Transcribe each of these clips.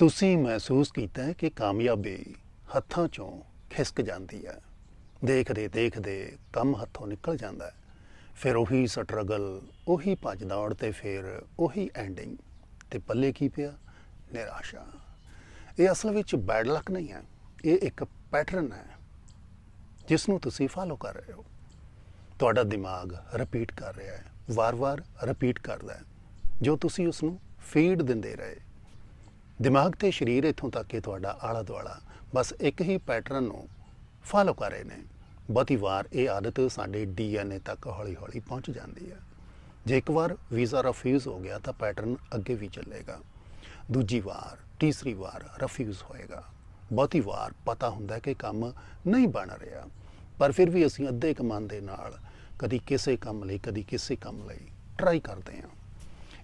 ਤੁਸੀਂ ਮਹਿਸੂਸ ਕੀਤਾ ਕਿ ਕਾਮਯਾਬੀ ਹੱਥਾਂ ਚੋਂ ਖਿਸਕ ਜਾਂਦੀ ਹੈ। ਦੇਖਦੇ ਦੇਖਦੇ ਕੰਮ ਹੱਥੋਂ ਨਿਕਲ ਜਾਂਦਾ ਹੈ। ਫਿਰ ਉਹੀ ਸਟਰਗਲ ਉਹੀ ਭੱਜ ਦੌੜ ਤੇ ਫਿਰ ਉਹੀ ਐਂਡਿੰਗ ਤੇ ਪੱਲੇ ਕੀ ਪਿਆ? ਨਿਰਾਸ਼ਾ। ਇਹ ਅਸਲ ਵਿੱਚ ਬੈਡ ਲੱਕ ਨਹੀਂ ਹੈ। ਇਹ ਇੱਕ ਪੈਟਰਨ ਹੈ ਜਿਸ ਨੂੰ ਤੁਸੀਂ ਫਾਲੋ ਕਰ ਰਹੇ ਹੋ। ਤੁਹਾਡਾ ਦਿਮਾਗ ਰਿਪੀਟ ਕਰ ਰਿਹਾ ਹੈ। ਵਾਰ-ਵਾਰ ਰਿਪੀਟ ਕਰਦਾ ਹੈ। ਜੋ ਤੁਸੀਂ ਉਸ ਨੂੰ ਫੀਡ ਦਿੰਦੇ ਰਹੇ ਦਿਮਾਗ ਤੇ ਸਰੀਰ ਇੱਥੋਂ ਤੱਕ ਕਿ ਤੁਹਾਡਾ ਆਲਾ ਦੁਆਲਾ ਬਸ ਇੱਕ ਹੀ ਪੈਟਰਨ ਨੂੰ ਫਾਲੋ ਕਰ ਰਹੇ ਨੇ। ਬਹੁਤੀ ਵਾਰ ਇਹ ਆਦਤ ਸਾਡੇ ਡੀਐਨਏ ਤੱਕ ਹੌਲੀ-ਹੌਲੀ ਪਹੁੰਚ ਜਾਂਦੀ ਹੈ ਜੇ ਇੱਕ ਵਾਰ ਵੀਜ਼ਾ ਰਿਫਿਊਜ਼ ਹੋ ਗਿਆ ਤਾਂ ਪੈਟਰਨ ਅੱਗੇ ਵੀ ਚੱਲੇਗਾ। ਦੂਜੀ ਵਾਰ, ਤੀਸਰੀ ਵਾਰ ਰਿਫਿਊਜ਼ ਹੋਏਗਾ। ਬਹੁਤੀ ਵਾਰ ਪਤਾ ਹੁੰਦਾ ਕਿ ਕੰਮ ਨਹੀਂ ਬਣ ਰਿਹਾ। ਪਰ ਫਿਰ ਵੀ ਅਸੀਂ ਅੱਧੇ ਕਮਾਨ ਦੇ ਨਾਲ ਕਦੀ ਕਿਸੇ ਕੰਮ ਲਈ, ਕਦੀ ਕਿਸੇ ਕੰਮ ਲਈ ਟਰਾਈ ਕਰਦੇ ਹਾਂ।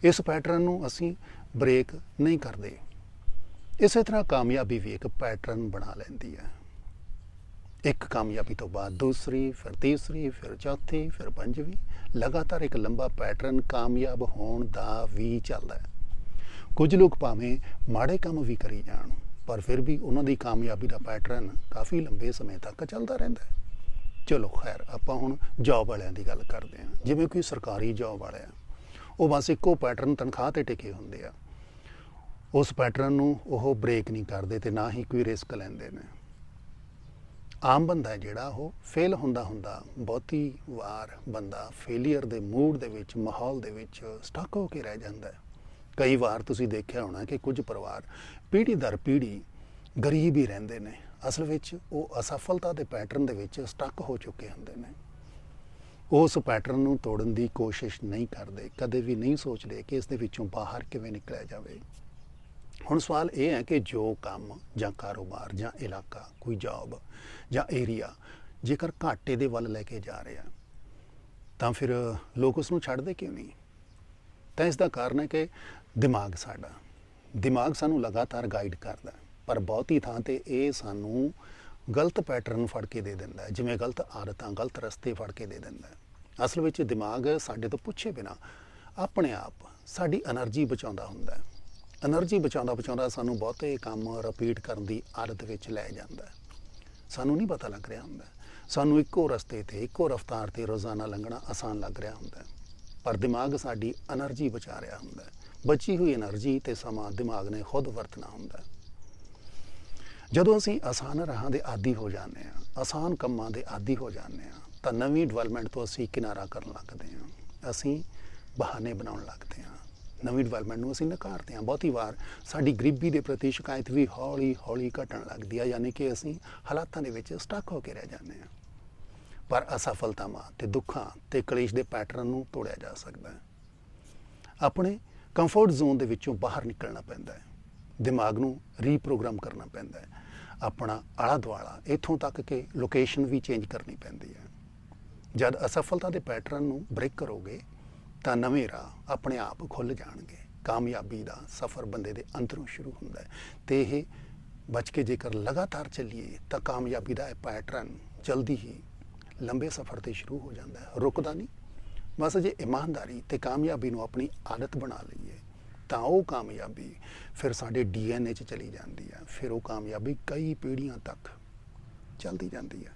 ਇਸ ਪੈਟਰਨ ਨੂੰ ਅਸੀਂ ਬ੍ਰੇਕ ਨਹੀਂ ਕਰਦੇ। ਇਸੇ ਤਰ੍ਹਾਂ ਕਾਮਯਾਬੀ ਵੀ ਇੱਕ ਪੈਟਰਨ ਬਣਾ ਲੈਂਦੀ ਹੈ। ਇੱਕ ਕਾਮਯਾਬੀ ਤੋਂ ਬਾਅਦ ਦੂਸਰੀ, ਫਿਰ ਤੀਸਰੀ, ਫਿਰ ਚੌਥੀ, ਫਿਰ ਪੰਜਵੀਂ, ਲਗਾਤਾਰ ਇੱਕ ਲੰਬਾ ਪੈਟਰਨ ਕਾਮਯਾਬ ਹੋਣ ਦਾ ਵੀ ਚੱਲਦਾ ਹੈ। ਕੁਝ ਲੋਕ ਭਾਵੇਂ ਮਾੜੇ ਕੰਮ ਵੀ ਕਰੀ ਜਾਣ, ਪਰ ਫਿਰ ਵੀ ਉਹਨਾਂ ਦੀ ਕਾਮਯਾਬੀ ਦਾ ਪੈਟਰਨ ਕਾਫੀ ਲੰਬੇ ਸਮੇਂ ਤੱਕ ਚੱਲਦਾ ਰਹਿੰਦਾ ਹੈ। ਚਲੋ ਖੈਰ, ਆਪਾਂ ਹੁਣ ਜੌਬ ਵਾਲਿਆਂ ਦੀ ਗੱਲ ਕਰਦੇ ਹਾਂ। ਜਿਵੇਂ ਕੋਈ ਸਰਕਾਰੀ ਜੌਬ ਵਾਲੇ ਉਹ ਬਸ ਇੱਕੋ ਪੈਟਰਨ ਤਨਖਾਹ ਤੇ ਟਿਕੇ ਹੁੰਦੇ ਆ। ਉਸ ਪੈਟਰਨ ਨੂੰ ਉਹ ਬ੍ਰੇਕ ਨਹੀਂ ਕਰਦੇ ਤੇ ਨਾ ਹੀ ਕੋਈ ਰਿਸਕ ਲੈਂਦੇ ਨੇ। ਆਮ ਬੰਦਾ ਜਿਹੜਾ ਉਹ ਫੇਲ ਹੁੰਦਾ ਹੁੰਦਾ ਬਹੁਤੀ ਵਾਰ ਬੰਦਾ ਫੇਲਿਅਰ ਦੇ ਮੂਡ ਦੇ ਵਿੱਚ, ਮਾਹੌਲ ਦੇ ਵਿੱਚ ਸਟਕ ਹੋ ਕੇ ਰਹਿ ਜਾਂਦਾ ਹੈ। ਕਈ ਵਾਰ ਤੁਸੀਂ ਦੇਖਿਆ ਹੋਣਾ ਕਿ ਕੁਝ ਪਰਿਵਾਰ ਪੀੜ੍ਹੀ ਦਰ ਪੀੜ੍ਹੀ ਗਰੀਬ ਹੀ ਰਹਿੰਦੇ ਨੇ। ਅਸਲ ਵਿੱਚ ਉਹ ਅਸਫਲਤਾ ਦੇ ਪੈਟਰਨ ਦੇ ਵਿੱਚ ਸਟਕ ਹੋ ਚੁੱਕੇ ਹੁੰਦੇ ਨੇ। ਉਸ ਪੈਟਰਨ ਨੂੰ ਤੋੜਨ ਦੀ ਕੋਸ਼ਿਸ਼ ਨਹੀਂ ਕਰਦੇ। ਕਦੇ ਵੀ ਨਹੀਂ ਸੋਚਦੇ ਕਿ ਇਸ ਦੇ ਵਿੱਚੋਂ ਬਾਹਰ ਕਿਵੇਂ ਨਿਕਲਿਆ ਜਾਵੇ। ਹੁਣ ਸਵਾਲ ਇਹ ਹੈ ਕਿ ਜੋ ਕੰਮ ਜਾਂ ਕਾਰੋਬਾਰ ਜਾਂ ਇਲਾਕਾ, ਕੋਈ ਜੌਬ ਜਾਂ ਏਰੀਆ ਜੇਕਰ ਘਾਟੇ ਦੇ ਵੱਲ ਲੈ ਕੇ ਜਾ ਰਿਹਾ, ਤਾਂ ਫਿਰ ਲੋਕ ਉਸ ਨੂੰ ਛੱਡਦੇ ਕਿਉਂ ਨਹੀਂ? ਤਾਂ ਇਸ ਦਾ ਕਾਰਨ ਹੈ ਕਿ ਦਿਮਾਗ ਸਾਡਾ, ਦਿਮਾਗ ਸਾਨੂੰ ਲਗਾਤਾਰ ਗਾਈਡ ਕਰਦਾ ਪਰ ਬਹੁਤੀ ਥਾਂ ਤੇ ਇਹ ਸਾਨੂੰ ਗਲਤ ਪੈਟਰਨ ਫੜ ਕੇ ਦੇ ਦਿੰਦਾ ਜਿਵੇਂ ਗਲਤ ਆਦਤਾਂ, ਗਲਤ ਰਸਤੇ ਫੜ ਕੇ ਦੇ ਦਿੰਦਾ ਅਸਲ ਵਿੱਚ ਦਿਮਾਗ ਸਾਡੇ ਤੋਂ ਪੁੱਛੇ ਬਿਨਾ ਆਪਣੇ ਆਪ ਸਾਡੀ એનર્ਜੀ ਬਚਾਉਂਦਾ ਹੁੰਦਾ ਹੈ। ਐਨਰਜੀ ਬਚਾਉਂਦਾ ਬਚਾਉਂਦਾ ਸਾਨੂੰ ਬਹੁਤੇ ਕੰਮ ਰਿਪੀਟ ਕਰਨ ਦੀ ਆਦਤ ਵਿੱਚ ਲੈ ਜਾਂਦਾ ਸਾਨੂੰ ਨਹੀਂ ਪਤਾ ਲੱਗ ਰਿਹਾ ਹੁੰਦਾ। ਸਾਨੂੰ ਇੱਕੋ ਰਸਤੇ ਤੇ, ਇੱਕੋ ਰਫ਼ਤਾਰ ਤੇ ਰੋਜ਼ਾਨਾ ਲੰਘਣਾ ਆਸਾਨ ਲੱਗ ਰਿਹਾ ਹੁੰਦਾ ਪਰ ਦਿਮਾਗ ਸਾਡੀ ਐਨਰਜੀ ਬਚਾ ਰਿਹਾ ਹੁੰਦਾ ਬਚੀ ਹੋਈ ਐਨਰਜੀ ਤੇ ਸਮਾਂ ਦਿਮਾਗ ਨੇ ਖੁਦ ਵਰਤਣਾ ਹੁੰਦਾ ਜਦੋਂ ਅਸੀਂ ਆਸਾਨ ਰਾਹਾਂ ਦੇ ਆਦੀ ਹੋ ਜਾਂਦੇ ਹਾਂ, ਆਸਾਨ ਕੰਮਾਂ ਦੇ ਆਦੀ ਹੋ ਜਾਂਦੇ ਹਾਂ, ਤਾਂ ਨਵੀਂ ਡਿਵੈਲਪਮੈਂਟ ਤੋਂ ਅਸੀਂ ਕਿਨਾਰਾ ਕਰਨ ਲੱਗਦੇ ਹਾਂ। ਅਸੀਂ ਬਹਾਨੇ ਬਣਾਉਣ ਲੱਗਦੇ ਹਾਂ। ਨਵੀਂ ਡਿਵੈਲਪਮੈਂਟ ਨੂੰ ਅਸੀਂ ਨਕਾਰਦੇ ਹਾਂ। ਬਹੁਤੀ ਵਾਰ ਸਾਡੀ ਗਰੀਬੀ ਦੇ ਪ੍ਰਤੀ ਸ਼ਿਕਾਇਤ ਵੀ ਹੌਲੀ ਹੌਲੀ ਘਟਣ ਲੱਗਦੀ ਹੈ ਯਾਨੀ ਕਿ ਅਸੀਂ ਹਾਲਾਤਾਂ ਦੇ ਵਿੱਚ ਸਟਕ ਹੋ ਕੇ ਰਹਿ ਜਾਂਦੇ ਹਾਂ। ਪਰ ਅਸਫਲਤਾਵਾਂ ਤੇ ਦੁੱਖਾਂ ਤੇ ਕਲੇਸ਼ ਦੇ ਪੈਟਰਨ ਨੂੰ ਤੋੜਿਆ ਜਾ ਸਕਦਾ ਹੈ। ਆਪਣੇ ਕੰਫਰਟ ਜ਼ੋਨ ਦੇ ਵਿੱਚੋਂ ਬਾਹਰ ਨਿਕਲਣਾ ਪੈਂਦਾ ਹੈ। ਦਿਮਾਗ ਨੂੰ ਰੀਪ੍ਰੋਗਰਾਮ ਕਰਨਾ ਪੈਂਦਾ ਹੈ। ਆਪਣਾ ਆਲਾ ਦੁਆਲਾ ਇੱਥੋਂ ਤੱਕ ਕਿ ਲੋਕੇਸ਼ਨ ਵੀ ਚੇਂਜ ਕਰਨੀ ਪੈਂਦੀ ਹੈ। ਜਦ ਅਸਫਲਤਾ ਦੇ ਪੈਟਰਨ ਨੂੰ ਬ੍ਰੇਕ ਕਰੋਗੇ ਤਾਂ ਨਵੇਂ ਰਾਹ ਆਪਣੇ ਆਪ ਖੁੱਲ ਜਾਣਗੇ। ਕਾਮਯਾਬੀ ਦਾ ਸਫ਼ਰ ਬੰਦੇ ਦੇ ਅੰਦਰੋਂ ਸ਼ੁਰੂ ਹੁੰਦਾ ਹੈ ਤੇ ਇਹ ਬਚ ਕੇ ਜੇਕਰ ਲਗਾਤਾਰ ਚੱਲੀਏ ਤਾਂ ਕਾਮਯਾਬੀ ਦਾ ਇਹ ਪੈਟਰਨ ਜਲਦੀ ਹੀ ਲੰਬੇ ਸਫ਼ਰ ਤੇ ਸ਼ੁਰੂ ਹੋ ਜਾਂਦਾ ਹੈ। ਰੁਕਦਾ ਨਹੀਂ। ਬਸ ਜੇ ਇਮਾਨਦਾਰੀ ਤੇ ਕਾਮਯਾਬੀ ਨੂੰ ਆਪਣੀ ਆਦਤ ਬਣਾ ਲਈਏ ਤਾਂ ਉਹ ਕਾਮਯਾਬੀ ਫਿਰ ਸਾਡੇ ਡੀਐਨਏ 'ਚ ਚਲੀ ਜਾਂਦੀ ਹੈ। ਫਿਰ ਉਹ ਕਾਮਯਾਬੀ ਕਈ ਪੀੜ੍ਹੀਆਂ ਤੱਕ ਚੱਲਦੀ ਜਾਂਦੀ ਹੈ।